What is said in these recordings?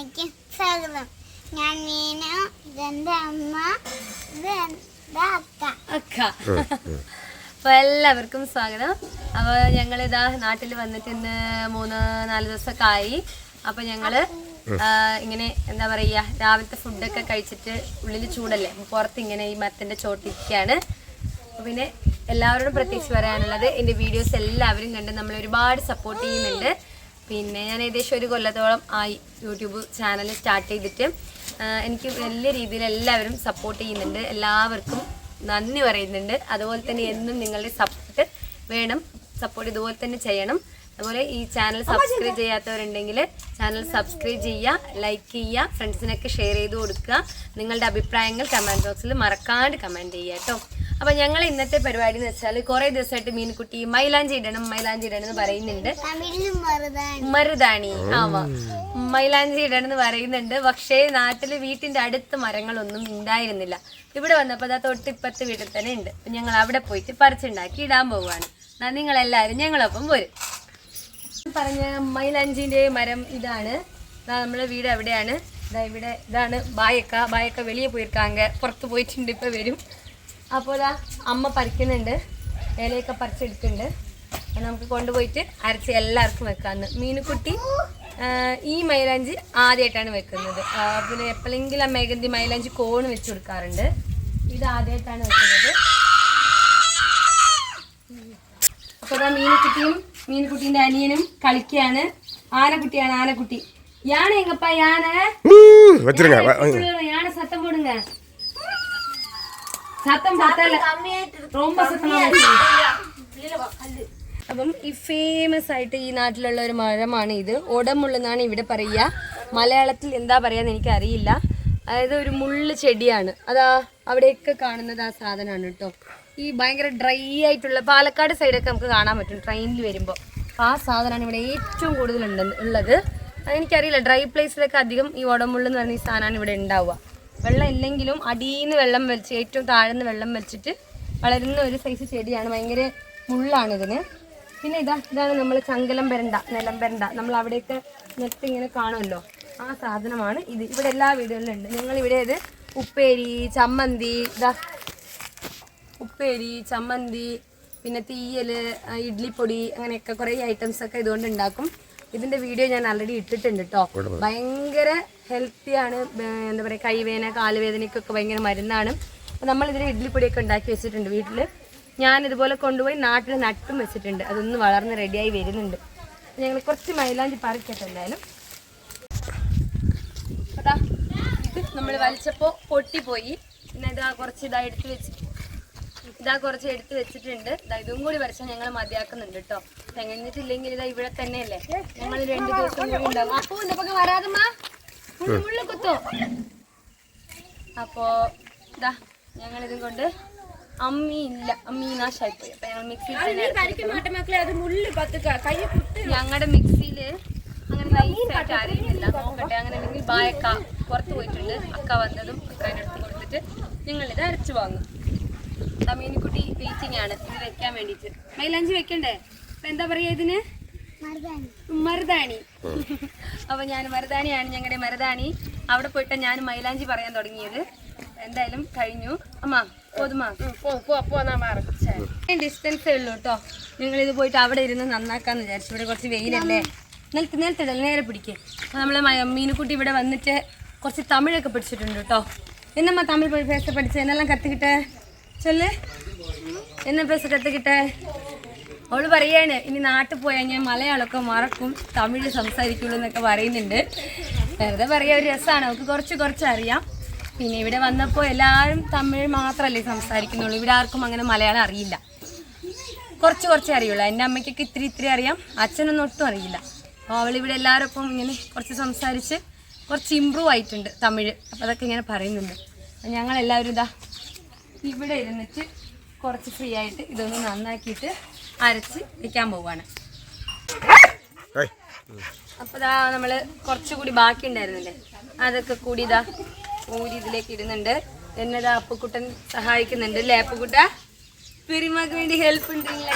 മറുതാണിക്ക് സ്വാഗതം ഞാൻ മീന ഇതെന്റെ അമ്മ ഇത് എന്റെ അക്ക. അക്ക അപ്പൊ എല്ലാവർക്കും സ്വാഗതം. അപ്പൊ ഇതാ നാട്ടിൽ വന്നിട്ട് ഇന്ന് മൂന്ന് നാല് ദിവസമൊക്കെ ആയി അപ്പൊ ഞങ്ങൾ ഇങ്ങനെ എന്താ പറയാ രാവിലത്തെ ഫുഡൊക്കെ കഴിച്ചിട്ട് ഉള്ളിൽ ചൂടല്ലേ? അപ്പൊ പുറത്ത് ഇങ്ങനെ ഈ മരത്തിന്റെ ചോട്ടിരിക്കുകയാണ് അപ്പൊ പിന്നെ എല്ലാവരോടും പ്രത്യേകിച്ച് പറയാനുള്ളത് എന്റെ വീഡിയോസ് എല്ലാവരും കണ്ട് നമ്മൾ ഒരുപാട് സപ്പോർട്ട് ചെയ്യുന്നുണ്ട്. പിന്നെ ഞാൻ ഏകദേശം ഒരു കൊല്ലത്തോളം ആയി യൂട്യൂബ് ചാനൽ സ്റ്റാർട്ട് ചെയ്തിട്ട് എനിക്ക് വലിയ രീതിയിൽ എല്ലാവരും സപ്പോർട്ട് ചെയ്യുന്നുണ്ട്. എല്ലാവർക്കും നന്ദി പറയുന്നുണ്ട്. അതുപോലെ തന്നെ എന്നും നിങ്ങളുടെ സപ്പോർട്ട് വേണം. സപ്പോർട്ട് ഇതുപോലെ തന്നെ ചെയ്യണം. അതുപോലെ ഈ ചാനൽ സബ്സ്ക്രൈബ് ചെയ്യാത്തവരുണ്ടെങ്കിൽ ചാനൽ സബ്സ്ക്രൈബ് ചെയ്യുക ലൈക്ക് ചെയ്യുക ഫ്രണ്ട്സിനൊക്കെ ഷെയർ ചെയ്ത് കൊടുക്കുക. നിങ്ങളുടെ അഭിപ്രായങ്ങൾ കമന്റ് ബോക്സിൽ മറക്കാണ്ട് കമന്റ് ചെയ്യുക കേട്ടോ. അപ്പം ഞങ്ങൾ ഇന്നത്തെ പരിപാടി എന്ന് വെച്ചാൽ കുറേ ദിവസമായിട്ട് മീൻകുട്ടി മൈലാഞ്ചി ഇടണം മൈലാഞ്ചി ഇടണം എന്ന് പറയുന്നുണ്ട്. മരുതാണി ആവാ. മൈലാഞ്ചി ഇടണം എന്ന് പറയുന്നുണ്ട്. പക്ഷേ നാട്ടിൽ വീട്ടിന്റെ അടുത്ത് മരങ്ങളൊന്നും ഉണ്ടായിരുന്നില്ല. ഇവിടെ വന്നപ്പോൾ അതാ തൊട്ടിപ്പത്ത് വീട്ടിൽ തന്നെ ഉണ്ട്. അപ്പൊ ഞങ്ങൾ അവിടെ പോയിട്ട് പറിച്ചുണ്ടാക്കി ഇടാൻ പോവുകയാണ്. എന്നാ നിങ്ങൾ എല്ലാവരും ഞങ്ങളൊപ്പം പോരും പറഞ്ഞ മൈലാഞ്ചിന്റെ മരം ഇതാണ്. ദാ നമ്മുടെ വീട് എവിടെയാണ് ഇതാ ഇവിടെ ഇതാണ് ബായക്ക. ബായക്ക വെളിയെ പോയിരിക്കാങ്ക പുറത്ത് പോയിട്ടുണ്ട്. ഇപ്പൊ വരും. അപ്പോൾ ഇതാ അമ്മ പറിക്കുന്നുണ്ട്. ഇലയൊക്കെ പറിച്ചെടുക്കുന്നുണ്ട്. നമുക്ക് കൊണ്ടുപോയിട്ട് അരച്ച് എല്ലാവർക്കും വെക്കാമെന്ന് മീനുക്കുട്ടി ഈ മൈലാഞ്ചി ആദ്യമായിട്ടാണ് വെക്കുന്നത്. പിന്നെ എപ്പോഴെങ്കിലും ആ മേഗന്തി മൈലാഞ്ചി കോണ് വെച്ച് കൊടുക്കാറുണ്ട്. ഇത് ആദ്യമായിട്ടാണ് വെക്കുന്നത്. അപ്പോൾ ഇതാ മീനുക്കുട്ടിയും മീനുക്കുട്ടീന്റെ അനിയനും കളിക്കുകയാണ്. ആനക്കുട്ടിയാണ് ആനക്കുട്ടി. യാന എങ്ങപ്പാ യാണ്? യാന സത്തം കൊടുങ്ങ சத்தம் போடுங்க சத்தம் பார்த்தால ரொம்ப சத்தமா இருக்கு. അപ്പം ഈ ഫേമസ് ആയിട്ട് ഈ നാട്ടിലുള്ള ഒരു മരമാണ് ഇത് ഒടമുള്ളെന്നാണ് ഇവിടെ പറയുക മലയാളത്തിൽ എന്താ പറയാന്ന് എനിക്ക് അറിയില്ല അതായത് ഒരു മുള്ള് ചെടിയാണ് അതാ അവിടെയൊക്കെ കാണുന്നത് ആ സാധനമാണ് കേട്ടോ ഈ ഭയങ്കര ഡ്രൈ ആയിട്ടുള്ള പാലക്കാട് സൈഡൊക്കെ നമുക്ക് കാണാൻ പറ്റും ട്രെയിനിൽ വരുമ്പോൾ ആ സാധനമാണ് ഇവിടെ ഏറ്റവും കൂടുതൽ ഉണ്ട് ഉള്ളത് എനിക്കറിയില്ല ഡ്രൈ പ്ലേസിലൊക്കെ അധികം ഈ ഉടമുള്ള എന്ന് പറയുന്ന ഈ സാധനമാണ് ഇവിടെ ഉണ്ടാവുക വെള്ളം ഇല്ലെങ്കിലും അടിയിന്ന് വെള്ളം വലിച്ച് ഏറ്റവും താഴ്ന്ന് വെള്ളം വലിച്ചിട്ട് വളരുന്ന ഒരു സൈസ് ചെടിയാണ്. ഭയങ്കര മുള്ളാണ് ഇതിന്. പിന്നെ ഇതാ ഇതാണ് നമ്മൾ ചങ്കലം പെരണ്ട നിലം പെരണ്ട. നമ്മൾ അവിടെയൊക്കെ നെറ്റ് ഇങ്ങനെ കാണുമല്ലോ? ആ സാധനമാണ് ഇത്. ഇവിടെ എല്ലാ വീടുകളിലും ഉണ്ട്. ഞങ്ങൾ ഇവിടെ ഇത് ഉപ്പേരി ചമ്മന്തി ഇതാ ഉപ്പേരി ചമ്മന്തി പിന്നെ തീയൽ ഇഡ്ലിപ്പൊടി അങ്ങനെയൊക്കെ കുറേ ഐറ്റംസ് ഒക്കെ ഇതുകൊണ്ട് ഉണ്ടാക്കും. ഇതിന്റെ വീഡിയോ ഞാൻ ആൾറെഡി ഇട്ടിട്ടുണ്ട് കേട്ടോ ഭയങ്കര ഹെൽത്തി ആണ്. എന്താ പറയുക കൈവേദന കാലുവേദനയ്ക്കൊക്കെ ഭയങ്കര മരുന്നാണ്. അപ്പോൾ നമ്മൾ ഇതിൽ ഇഡ്ലിപ്പൊടിയൊക്കെ ഉണ്ടാക്കി വെച്ചിട്ടുണ്ട് വീട്ടിൽ ഞാൻ ഇതുപോലെ കൊണ്ടുപോയി നാട്ടിൽ നട്ടും വെച്ചിട്ടുണ്ട്. അതൊന്ന് വളർന്ന് റെഡിയായി വരുന്നുണ്ട്. ഞങ്ങൾ കുറച്ച് മൈലാഞ്ചി പറിക്കട്ടെ എന്തായാലും. അതാ ഇത് നമ്മൾ വലിച്ചപ്പോൾ പൊട്ടിപ്പോയി. പിന്നെ ഇതാ കുറച്ച് ഇതാ എടുത്ത് വെച്ച് ഇതാ കുറച്ച് എടുത്ത് വെച്ചിട്ടുണ്ട്. ഇതാ ഇതും കൂടി വരച്ചാൽ ഞങ്ങൾ മതിയാക്കുന്നുണ്ട് കേട്ടോ തികഞ്ഞിട്ടില്ലെങ്കിൽ ഇതാ ഇവിടെ തന്നെയല്ലേ? ഞങ്ങൾ രണ്ട് ദിവസം കൂടി ഉണ്ടാവും. അപ്പോ ഇതൊക്കെ വരാതമ്മ. മുള്ളു കുത്തോ. അപ്പോ ഇതാ ഞങ്ങൾ ഇതും കൊണ്ട് അമ്മി ഇല്ല. അമ്മി നാശായിപ്പോയി. അപ്പൊ ഞങ്ങൾ മിക്സിയിൽ ഞങ്ങളുടെ മിക്സിയിൽ അങ്ങനെ നൈസായിട്ട് അറിയുന്നില്ല നോക്കട്ടെ. അങ്ങനെ അല്ലെങ്കിൽ ബായക്ക പുറത്ത് പോയിട്ടുണ്ട്. അക്ക വന്നതും അക്കയുടെ അടുത്ത് കൊടുത്തിട്ട് ഞങ്ങൾ ഇത് അരച്ചു വാങ്ങും. തമീനിക്കുട്ടി വെയിറ്റിംഗ് ആണ്. ഇത് വെക്കാൻ വേണ്ടിയിട്ട്. മൈലാഞ്ചി വെക്കണ്ടേ? എന്താ പറയാ ഇതിന്? മരുതാണി അപ്പൊ ഞാൻ മരുതാണിയാണ് ഞങ്ങളുടെ മരുതാണി അവിടെ പോയിട്ട് ഞാൻ മൈലാഞ്ചി പറയാൻ തുടങ്ങിയത്. എന്തായാലും കഴിഞ്ഞു. അമ്മ പോതുമാ ഡിസ്റ്റൻസേ ഉള്ളൂ കേട്ടോ നിങ്ങൾ ഇത് പോയിട്ട് അവിടെ ഇരുന്ന് നന്നാക്കാന്ന് വിചാരിച്ചു. ഇവിടെ കുറച്ച് വെയിലല്ലേ? നിലത്ത് നിലത്തിടൽ നേരെ പിടിക്കേ. അപ്പൊ നമ്മളെ മീനുക്കുട്ടി ഇവിടെ വന്നിട്ട് കുറച്ച് തമിഴൊക്കെ പഠിച്ചിട്ടുണ്ട് കേട്ടോ എന്നമ്മ തമിഴ് പേസ പഠിച്ചത് എന്നെല്ലാം കത്തുക്കിട്ടെ ചൊല്ല്. എന്നെ പേസ കത്തുക്കിട്ടെ അവൾ പറയാണ് ഇനി നാട്ടിൽ പോയാൽ ഞാൻ മലയാളമൊക്കെ മറക്കും തമിഴ് സംസാരിക്കുള്ളൂ എന്നൊക്കെ പറയുന്നുണ്ട്. വെറുതെ പറയാ ഒരു രസമാണ് അവൾക്ക് കുറച്ച് കുറച്ച് അറിയാം. പിന്നെ ഇവിടെ വന്നപ്പോൾ എല്ലാവരും തമിഴ് മാത്രമല്ലേ സംസാരിക്കുന്നുള്ളൂ ഇവിടെ ആർക്കും അങ്ങനെ മലയാളം അറിയില്ല. കുറച്ച് കുറച്ച് അറിയുള്ളൂ എന്റെ അമ്മയ്ക്കൊക്കെ ഇത്തിരി ഇത്തിരി അറിയാം അച്ഛനൊന്നും ഒട്ടും അറിയില്ല. അപ്പോൾ അവളിവിടെ എല്ലാവരൊപ്പം ഇങ്ങനെ കുറച്ച് സംസാരിച്ച് കുറച്ച് ഇമ്പ്രൂവ് ആയിട്ടുണ്ട് തമിഴ്. അപ്പോൾ അതൊക്കെ ഇങ്ങനെ പറയുന്നുണ്ട്. അപ്പം ഞങ്ങളെല്ലാവരും ഇതാ ഇവിടെ ഇരുന്നിട്ട് കുറച്ച് ഫ്രീ ആയിട്ട് ഇതൊന്ന് നന്നാക്കിയിട്ട് അരച്ച് വെക്കാൻ പോവാണ്. അപ്പൊ അപ്പോൾ ഇതാ നമ്മൾ കുറച്ചുകൂടി ബാക്കി ഉണ്ടായിരുന്നില്ലേ അതൊക്കെ കൂടി ഇതാ ഊരി ഇതിലേക്ക് ഇടുന്നുണ്ട്. എന്നെ ഇതാ അപ്പുക്കുട്ടൻ സഹായിക്കുന്നുണ്ട് അല്ലേ അപ്പുക്കുട്ട? പെരുമക്ക് വേണ്ടി ഹെൽപ്പ് ഉണ്ടെങ്കിൽ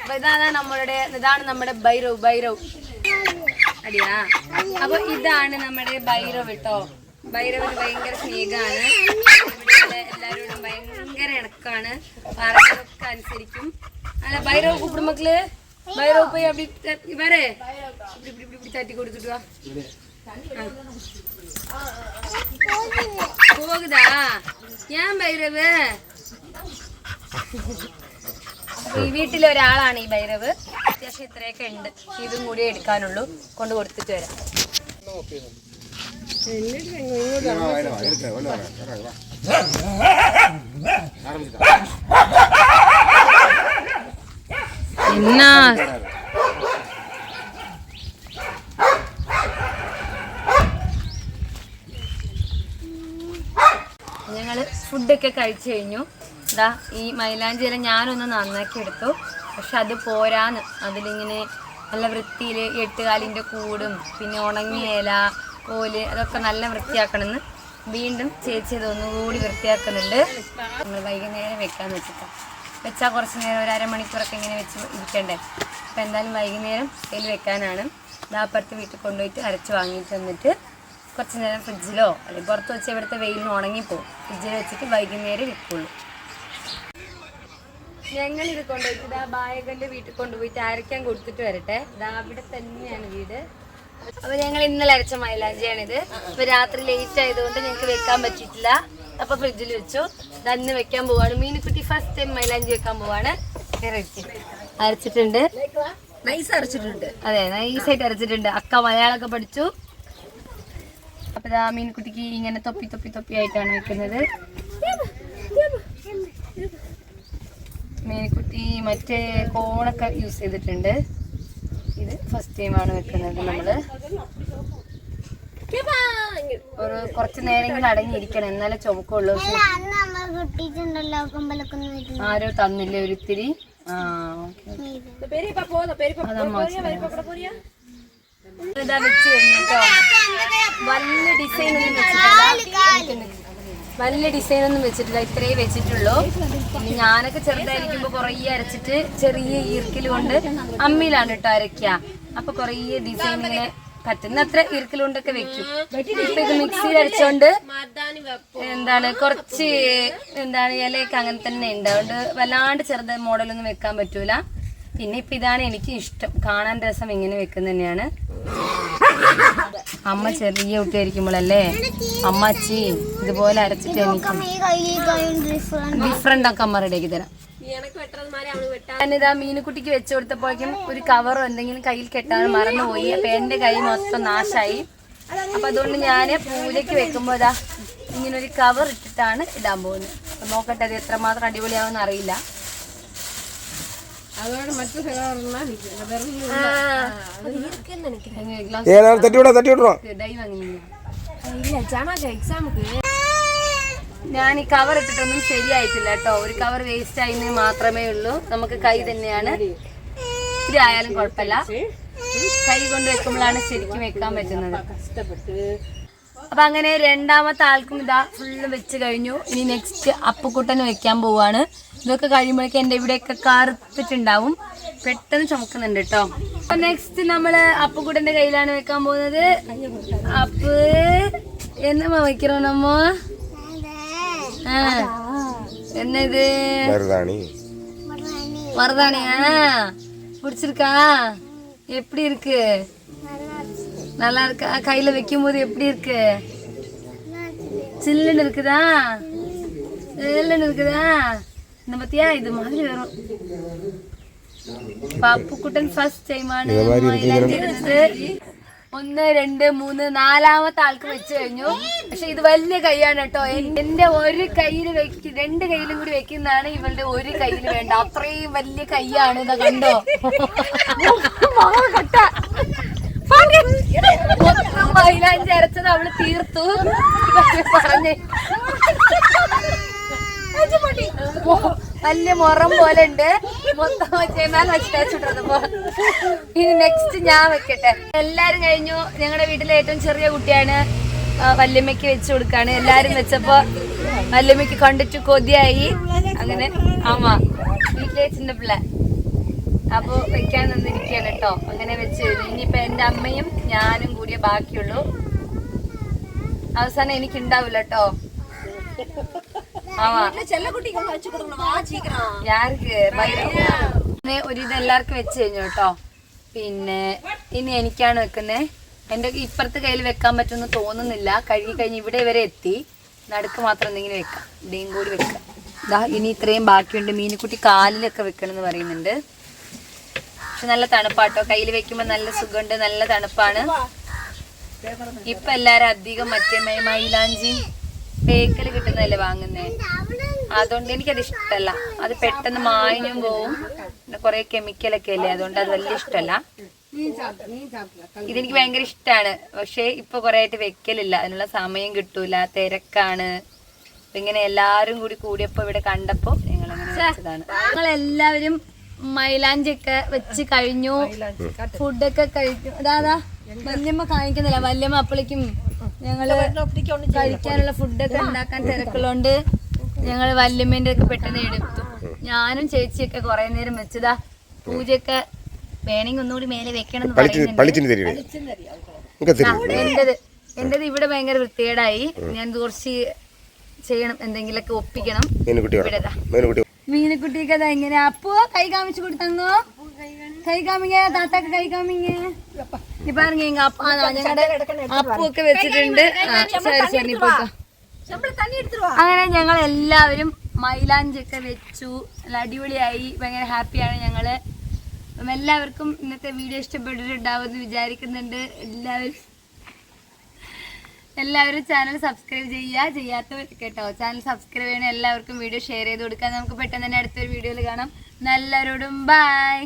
അപ്പൊ ഇതാണ് നമ്മളുടെ ഇതാണ് നമ്മുടെ ഭൈരവ് ഭൈരവ്. അടിയാ. അപ്പൊ ഇതാണ് നമ്മുടെ ഭൈരവ് കേട്ടോ. ഭൈരവന് ഭയങ്കര സ്നേഹമാണ്. എല്ലാരോടും ഭയങ്കര ഇണക്കാണ് പറയുന്നതൊക്കെ അനുസരിക്കും അല്ല ഭൈരവ് കുടുംബക്കള് ഭൈരവ് പോയി അപ്പടി ഇവരെ இப்படி இப்படி இப்படி இப்படி தட்டி கொடுத்துட்டு வா போகுதா ஏன் ഭൈരവ് ഈ വീട്ടിലെ ഒരാളാണ് ഈ ഭൈരവ് അത്യാവശ്യം ഇത്രയൊക്കെ ഉണ്ട് ഇതും കൂടി എടുക്കാനുള്ളൂ കൊണ്ട് കൊടുത്തിട്ട് വരാം ഞങ്ങൾ ഫുഡൊക്കെ കഴിച്ചു കഴിഞ്ഞു. ഇതാ ഈ മൈലാഞ്ചിയില ഞാനൊന്ന് നന്നാക്കി എടുത്തു. പക്ഷെ അത് പോരാന്ന്. അതിലിങ്ങനെ നല്ല വൃത്തിയിൽ എട്ടുകാലിന്റെ കൂടും പിന്നെ ഉണങ്ങിയ ഇല കോൽ അതൊക്കെ നല്ല വൃത്തിയാക്കണമെന്ന് വീണ്ടും ചേച്ചി ഇതൊന്നുകൂടി വൃത്തിയാക്കുന്നുണ്ട്. നമ്മൾ വൈകുന്നേരം വെക്കാന്ന് വെച്ചിട്ടാണ് വെച്ചാൽ കുറച്ച് നേരം ഒരു അരമണിക്കൂറൊക്കെ ഇങ്ങനെ വെച്ച് ഇരിക്കണ്ടേ? അപ്പം എന്തായാലും വൈകുന്നേരം കയ്യിൽ വെക്കാനാണ്. ഇതാപ്പുറത്ത് വീട്ടിൽ കൊണ്ടുപോയിട്ട് അരച്ച് വാങ്ങിയിട്ട് വന്നിട്ട് കുറച്ച് നേരം ഫ്രിഡ്ജിലോ അല്ലെങ്കിൽ പുറത്ത് വെച്ച് ഇവിടുത്തെ വെയിലിന് ഉണങ്ങിപ്പോവും. ഫ്രിഡ്ജിൽ വെച്ചിട്ട് വൈകുന്നേരം വെക്കുള്ളൂ ഞങ്ങൾ ഇത് കൊണ്ടുപോയിട്ട് ഇതാ ബായകന്റെ വീട്ടിൽ കൊണ്ടുപോയിട്ട് അരയ്ക്കാൻ കൊടുത്തിട്ട് വരട്ടെ. ഇതാ അവിടെ തന്നെയാണ് വീട്. അപ്പൊ ഞങ്ങൾ ഇന്നലെ അരച്ച മൈലാഞ്ചിയാണിത്. ഇപ്പൊ രാത്രി ലേറ്റ് ആയതുകൊണ്ട് ഞങ്ങൾക്ക് വെക്കാൻ പറ്റിയിട്ടില്ല. അപ്പൊ ഫ്രിഡ്ജിൽ വെച്ചു. ഇതന്ന് വെക്കാൻ പോവാണ്. മീനുക്കുട്ടി ഫസ്റ്റ് ടൈം മൈലാഞ്ചി വെക്കാൻ പോവാണ്. അരച്ചിട്ടുണ്ട്. നൈസ് അരച്ചിട്ടുണ്ട്. അതെ നൈസായിട്ട് അരച്ചിട്ടുണ്ട്. അക്ക മലയാളൊക്കെ പഠിച്ചു. അപ്പൊ ആ മീൻകുട്ടിക്ക് ഇങ്ങനെ തൊപ്പി തൊപ്പി തൊപ്പി ആയിട്ടാണ് വെക്കുന്നത്. മീൻകുട്ടി മറ്റേ കോണൊക്കെ യൂസ് ചെയ്തിട്ടുണ്ട്. ഫസ്റ്റ് ടൈമാണ് വെക്കുന്നത് നമ്മൾ. ഒരു കുറച്ച് നേരെങ്കിലും അടങ്ങിയിരിക്കണം. എന്നാലേ ചുമക്കുള്ളൂ. ആരോ തന്നില്ല ഒരിത്തിരി? വല്ല ഇതാ വെച്ച് വലിയ ഡിസൈൻ ഒന്നും വെച്ചിട്ടില്ല. വലിയ ഡിസൈൻ ഒന്നും വെച്ചിട്ടില്ല. ഇത്രേ വെച്ചിട്ടുള്ളൂ. പിന്നെ ഞാനൊക്കെ ചെറുതായിരിക്കുമ്പോ കുറേ അരച്ചിട്ട് ചെറിയ ഈർക്കിൽ കൊണ്ട് അമ്മിയിലാണ് കേട്ടോ അരയ്ക്ക. അപ്പൊ കുറേ ഡിസൈൻ ഇങ്ങനെ പറ്റുന്ന അത്ര ഈർക്കിൽ വെക്കും. ഇപ്പൊ ഇത് മിക്സിയിൽ അരച്ചോണ്ട് എന്താണ് കുറച്ച് എന്താണ് ഇലയൊക്കെ അങ്ങനെ തന്നെ ഉണ്ട്. അതുകൊണ്ട് വല്ലാണ്ട് ചെറുത് മോഡലൊന്നും വെക്കാൻ പറ്റൂല. പിന്നെ ഇപ്പൊ ഇതാണ് എനിക്ക് ഇഷ്ടം. കാണാൻ രസം ഇങ്ങനെ വെക്കുന്ന തന്നെയാണ്. അമ്മ ചെറിയ കുട്ടിയായിരിക്കുമ്പോഴല്ലേ? അമ്മച്ചി ഇതുപോലെ അരച്ചിട്ട് എനിക്ക് ഡിഫറെന്റ് ഡിഫറെന്റ് ഒക്കെ അമ്മ റെഡിയാക്കി തരാം. ഞാനിതാ മീനുക്കുട്ടിക്ക് വെച്ചു കൊടുത്തപ്പോഴേക്കും ഒരു കവറോ എന്തെങ്കിലും കയ്യിൽ കെട്ടാൻ മറന്നുപോയി. അപ്പൊ എന്റെ കൈ മൊത്തം നാശായി. അപ്പൊ അതുകൊണ്ട് ഞാൻ പൂജയ്ക്ക് വെക്കുമ്പോ ഇതാ ഇങ്ങനെ ഒരു കവർ ഇട്ടിട്ടാണ് ഇടാൻ പോകുന്നത്. അപ്പൊ നോക്കട്ടെ അത് എത്രമാത്രം അടിപൊളിയാവുമെന്ന് അറിയില്ല. ഏതാണ് തട്ടിവിടാ ഇല്ല. ഡൈ വാങ്ങി ഞാൻ ഈ കവർ ഇട്ടിട്ടൊന്നും ശരിയായിട്ടില്ല കേട്ടോ. ഒരു കവർ വേസ്റ്റ് ആയിന്ന് മാത്രമേ ഉള്ളൂ. നമുക്ക് കൈ തന്നെയാണ്. ഇതായാലും കുഴപ്പമില്ല. കൈ കൊണ്ട് വെക്കുമ്പോഴാണ് ശരിക്കും വെക്കാൻ പറ്റുന്നത്. അപ്പൊ അങ്ങനെ രണ്ടാമത്തെ ആൾക്കും ഇതാ ഫുള്ള് വെച്ച് കഴിഞ്ഞു. ഇനി നെക്സ്റ്റ് അപ്പുക്കുട്ടന് വെക്കാൻ പോവാണ്. ഇതൊക്കെ കഴിയുമ്പോഴേക്കും എന്റെ ഇവിടെയൊക്കെ കറുത്തിട്ടുണ്ടാവും. പെട്ടെന്ന് ചുമക്കുന്നുണ്ട് കേട്ടോ. അപ്പൊ നെക്സ്റ്റ് നമ്മൾ അപ്പുക്കുട്ടന്റെ കയ്യിലാണ് വെക്കാൻ പോകുന്നത്. അപ്പ് എന്നമ്മ വെക്കണോ നമ്മ? என்னது? மருதாணி. மருதாணியா பிடிச்சிருக்கா? எப்படி இருக்கு? நல்லா இருக்கா? கையில வைக்கும் போது எப்படி இருக்கு? சில்லுன்னு இருக்குதா? சில்லுன்னு இருக்குதா? இந்த பத்தியா இது மாதிரி வரும். பாப்பு குட்டன் ஃபர்ஸ்ட் டைமான ഒന്ന് രണ്ട് മൂന്ന് നാലാമത്തെ ആൾക്ക് വെച്ച് കഴിഞ്ഞു. പക്ഷെ ഇത് വലിയ കൈയാണ് കേട്ടോ. എന്റെ ഒരു കയ്യിൽ വെക്ക് രണ്ട് കയ്യിലും കൂടി വെക്കുന്നതാണ് ഇവളുടെ ഒരു കയ്യിൽ വേണ്ട. അത്രയും വലിയ കൈയാണ് ഇതാ കണ്ടോ? കട്ട. മൊത്തം മൈലാഞ്ചി അരച്ചത് അവൾ തീർത്തു. പറഞ്ഞേ വല്യ മുറം പോലെ ഉണ്ട്. മൊത്തം വെച്ചാൽ വെച്ചിട്ടപ്പോ ഇനി നെക്സ്റ്റ് ഞാൻ വെക്കട്ടെ. എല്ലാരും കഴിഞ്ഞു. ഞങ്ങളുടെ വീട്ടിലെ ഏറ്റവും ചെറിയ കുട്ടിയാണ് വല്യമ്മയ്ക്ക് വെച്ചു കൊടുക്കാണ്. എല്ലാരും വെച്ചപ്പോ വല്യമ്മയ്ക്ക് കണ്ടിട്ട് കൊതിയായി. അങ്ങനെ ആമാ വീട്ടിലെ ചിന്ന പിള്ള. അപ്പോൾ വെക്കാൻ നിന്നിരിക്കുകയാണ് കേട്ടോ. അങ്ങനെ വെച്ച് ഇനിയിപ്പൊ എന്റെ അമ്മയും ഞാനും കൂടിയേ ബാക്കിയുള്ളൂ. അവസാനം എനിക്കുണ്ടാവില്ല കേട്ടോ. ഒരു ഇത് എല്ലാവർക്കും വെച്ച് കഴിഞ്ഞു കേട്ടോ. പിന്നെ ഇനി എനിക്കാണ് വെക്കുന്നത് എന്റെ ഇപ്പുറത്തെ കയ്യിൽ വെക്കാൻ പറ്റുമെന്ന് തോന്നുന്നില്ല. കഴുകി കഴിഞ്ഞ് ഇവിടെ വരെ എത്തി. നടുക്ക് മാത്രം എന്തെങ്കിലും വെക്കാം. ഇവിടെയും കൂടി വെക്കാം. ഇതാ ഇനി ഇത്രയും ബാക്കിയുണ്ട്. മീനുക്കുട്ടി കാലിലൊക്കെ വെക്കണമെന്ന് പറയുന്നുണ്ട്. പക്ഷെ നല്ല തണുപ്പാട്ടോ. കയ്യിൽ വെക്കുമ്പോൾ നല്ല സുഖമുണ്ട്. നല്ല തണുപ്പാണ്. ഇപ്പൊ എല്ലാരും അധികം മറ്റേ മൈലാഞ്ചി പേക്കൽ കിട്ടുന്നതല്ലേ വാങ്ങുന്നേ? അതുകൊണ്ട് എനിക്കത് ഇഷ്ടമല്ല അത് പെട്ടെന്ന് മായഞ്ഞും പോവും. പിന്നെ കുറെ കെമിക്കലൊക്കെ അല്ലേ? അതുകൊണ്ട് അത് വലിയ ഇഷ്ടമല്ല ഇതെനിക്ക് ഭയങ്കര ഇഷ്ടമാണ് പക്ഷെ ഇപ്പൊ കുറെ ആയിട്ട് വെക്കലില്ല. അതിനുള്ള സമയം കിട്ടൂല. തിരക്കാണ്. ഇങ്ങനെ എല്ലാരും കൂടി കൂടിയപ്പോ ഇവിടെ കണ്ടപ്പോ ഞങ്ങൾ ഞങ്ങൾ എല്ലാവരും മൈലാഞ്ചി ഒക്കെ വെച്ച് കഴിഞ്ഞു. ഫുഡൊക്കെ കഴിക്കും. അതാ വല്യമ്മ കാണിക്കുന്നില്ല. വല്യമ്മ അപ്പളേക്കും ഞങ്ങൾ കഴിക്കാനുള്ള ഫുഡൊക്കെ ഉണ്ടാക്കാൻ തിരക്കുള്ളോണ്ട് ഞങ്ങൾ വല്യമ്മേന്റെ ഒക്കെ പെട്ടെന്ന് എടുത്തു ഞാനും ചേച്ചിയൊക്കെ കുറെ നേരം വെച്ചതാ. പൂജയൊക്കെ വേണമെങ്കിൽ ഒന്നുകൂടി മേലെ വെക്കണം എന്ന് പറയുന്നുണ്ട്. എന്റേത് എന്റേത് ഇവിടെ ഭയങ്കര വൃത്തികേടായി. ഞാൻ കുറച്ച് ചെയ്യണം എന്തെങ്കിലുമൊക്കെ ഒപ്പിക്കണം. മീനക്കുട്ടിക്ക് അതാ എങ്ങനെയാ അപ്പോ കൈ കാമിച്ചു കൊടുത്തങ്ങോ? കൈ കാമിങ്ങ. താത്താക്ക് കൈ കാമിങ്ങ. നീ പറഞ്ഞ ഞങ്ങളുടെ അപ്പൊക്കെ വെച്ചിട്ടുണ്ട്. ശരി ശരി അങ്ങനെ ഞങ്ങൾ എല്ലാവരും മൈലാഞ്ചി ഒക്കെ വെച്ചു. നല്ല അടിപൊളിയായി. ഭയങ്കര ഹാപ്പിയാണ് ഞങ്ങൾ. എല്ലാവർക്കും ഇന്നത്തെ വീഡിയോ ഇഷ്ടപ്പെട്ടിട്ടുണ്ടാവുമെന്ന് വിചാരിക്കുന്നുണ്ട്. എല്ലാവരും എല്ലാവരും ചാനൽ സബ്സ്ക്രൈബ് ചെയ്യുക. ചെയ്യാത്തവർ കേട്ടോ ചാനൽ സബ്സ്ക്രൈബ് ചെയ്യണം. എല്ലാവർക്കും വീഡിയോ ഷെയർ ചെയ്ത് കൊടുക്കാൻ നമുക്ക് പെട്ടെന്ന് തന്നെ അടുത്തൊരു വീഡിയോയിൽ കാണാം. നല്ലവരോടും ബൈ